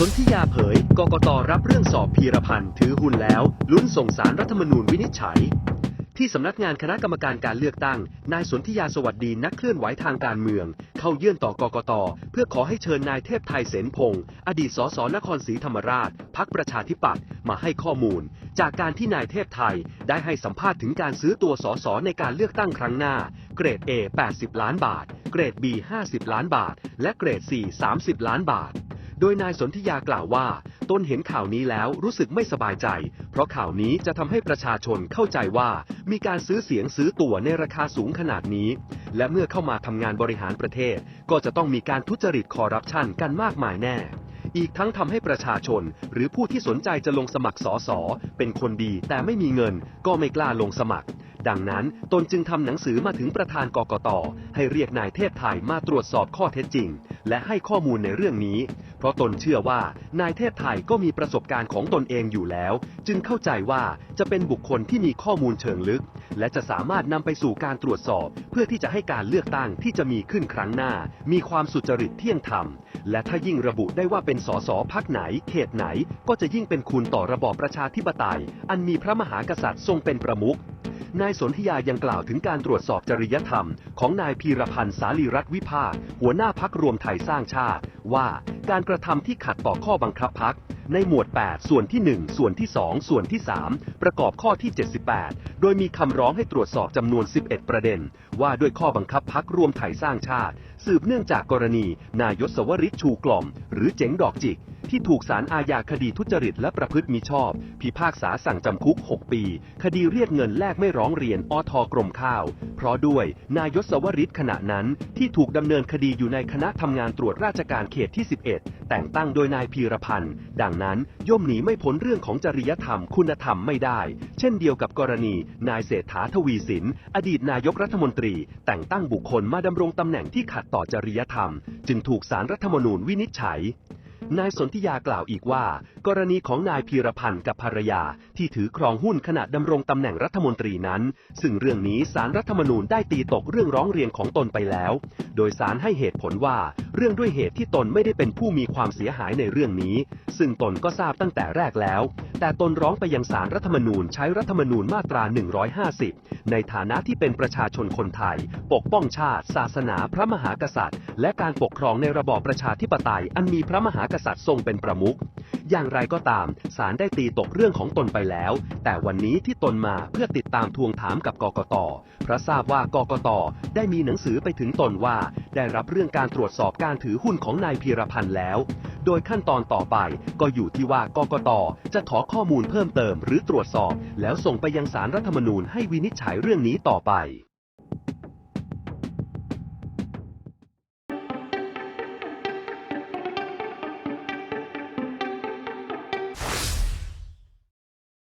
สนธิยาเผย กกตรับเรื่องสอบพีรพันธ์ถือหุ้นแล้ว ลุ้นส่งสารรัฐธรรมนูญวินิจฉัย ที่สำนักงานคณะกรรมการการเลือกตั้ง นายสนธิยาสวัสดีนักเคลื่อนไหวทางการเมือง เข้ายื่นต่อกกต เพื่อขอให้เชิญนายเทพไทยเสนพงศ์อดีตสสนครศรีธรรมราชพักประชาธิปัตย์มาให้ข้อมูล จากการที่นายเทพไทยได้ให้สัมภาษณ์ถึงการซื้อตัวสสในการเลือกตั้งครั้งหน้า เกรด A 80 ล้านบาท เกรด B 50 ล้านบาท และเกรด C 30 ล้านบาท โดยนายสนธิยากล่าวว่าตนเห็นข่าวนี้แล้วรู้สึกไม่สบายใจ เพราะข่าวนี้จะทำให้ประชาชนเข้าใจว่า มีการซื้อเสียงซื้อตั๋วในราคาสูงขนาดนี้ และเมื่อเข้ามาทำงานบริหารประเทศ ก็จะต้องมีการทุจริตคอร์รัปชันกันมากมายแน่อีกทั้งทำให้ประชาชน หรือผู้ที่สนใจจะลงสมัครสอสอเป็นคนดีแต่ไม่มีเงินก็ไม่กล้าลงสมัคร ดังนั้นตนจึงทำหนังสือมาถึงประธานกกต ให้เรียกนายเทพไทยมาตรวจสอบข้อเท็จจริง และให้ข้อมูลในเรื่องนี้ เพราะตนเชื่อว่านายเทพไทยก็มีประสบการณ์ของตนเองอยู่แล้ว จึงเข้าใจว่าจะเป็นบุคคลที่มีข้อมูลเชิงลึก และจะสามารถนำไปสู่การตรวจสอบ เพื่อที่จะให้การเลือกตั้งที่จะมีขึ้นครั้งหน้า มีความสุจริตเที่ยงธรรม และถ้ายิ่งระบุได้ว่าเป็นสสพักไหน เขตไหน ก็จะยิ่งเป็นคุณต่อระบอบประชาธิปไตย อันมีพระมหากษัตริย์ทรงเป็นประมุข นายสนธยายังกล่าวถึงการตรวจสอบจริยธรรม ของนายพีรพันธ์สาลีรัตน์วิภาคหัวหน้าพักรวมไทยสร้างชาติ ว่าการกระทำที่ขัดต่อข้อบังคับพักในหมวด 8 ส่วนที่ 1 ส่วนที่ 2 ส่วนที่ 3 ประกอบข้อที่ 78 โดยมีคำร้องให้ตรวจสอบจำนวน 11 ประเด็น ว่าด้วยข้อบังคับพักรวมไทยสร้างชาติ สืบเนื่องจากกรณี นายศวริชชูกล่อม หรือเจ๋งดอกจิก ที่ถูกสารอาญาคดีทุจริตและประพฤติมิชอบ พิพากษาสั่งจำคุก 6 ปี คดีเรียกเงินแลกไม่ร้องเรียนอทกรมข้าว เพราะด้วยนายศวริชขณะนั้นที่ถูกดำเนินคดีอยู่ในคณะทำงานตรวจราชการเขตที่ 11 แต่งตั้งโดยนายพีรพันธ์ ดังนั้นย่อมหนีไม่พ้นเรื่องของจริยธรรมคุณธรรมไม่ได้ เช่นเดียวกับกรณี นายเศรษฐาทวีสิน อดีตนายกรัฐมนตรี แต่งตั้งบุคคลมาดำรงตำแหน่งที่ขัดต่อจริยธรรม จึงถูกสารรัฐธรรมนูญวินิจฉัย นายสนธิยากล่าวอีกว่า กรณีของนายพีรพันธ์กับภรรยาที่ถือครองหุ้นขณะดำรงตำแหน่งรัฐมนตรีนั้น ซึ่งเรื่องนี้สารรัฐธรรมนูญได้ตีตกเรื่องร้องเรียนของตนไปแล้ว โดยสารให้เหตุผลว่า เรื่องด้วยเหตุที่ตนไม่ได้เป็นผู้มีความเสียหายในเรื่องนี้ ซึ่งตนก็ทราบตั้งแต่แรกแล้ว แต่ตนร้องไปยังสารรัฐธรรมนูญใช้รัฐธรรมนูญมาตรา 150 ในฐานะที่เป็นประชาชนคนไทย ปกป้องชาติ ศาสนา พระมหากษัตริย์ และการปกครองในระบอบประชาธิปไตยอันมีพระมหากษัตริย์ทรงเป็นประมุข อย่างไรก็ตามศาลได้ตีตกเรื่องของตนไปแล้ว แต่วันนี้ที่ตนมาเพื่อติดตามทวงถามกับกกตเพราะทราบว่ากกตได้มีหนังสือไปถึงตนว่า ได้รับเรื่องการตรวจสอบการถือหุ้นของนายพีรพันธ์แล้ว โดยขั้นตอนต่อไปก็อยู่ที่ว่ากกตจะขอข้อมูลเพิ่มเติมหรือตรวจสอบ แล้วส่งไปยังสารรัฐธรรมนูญให้วินิจฉัยเรื่องนี้ต่อไป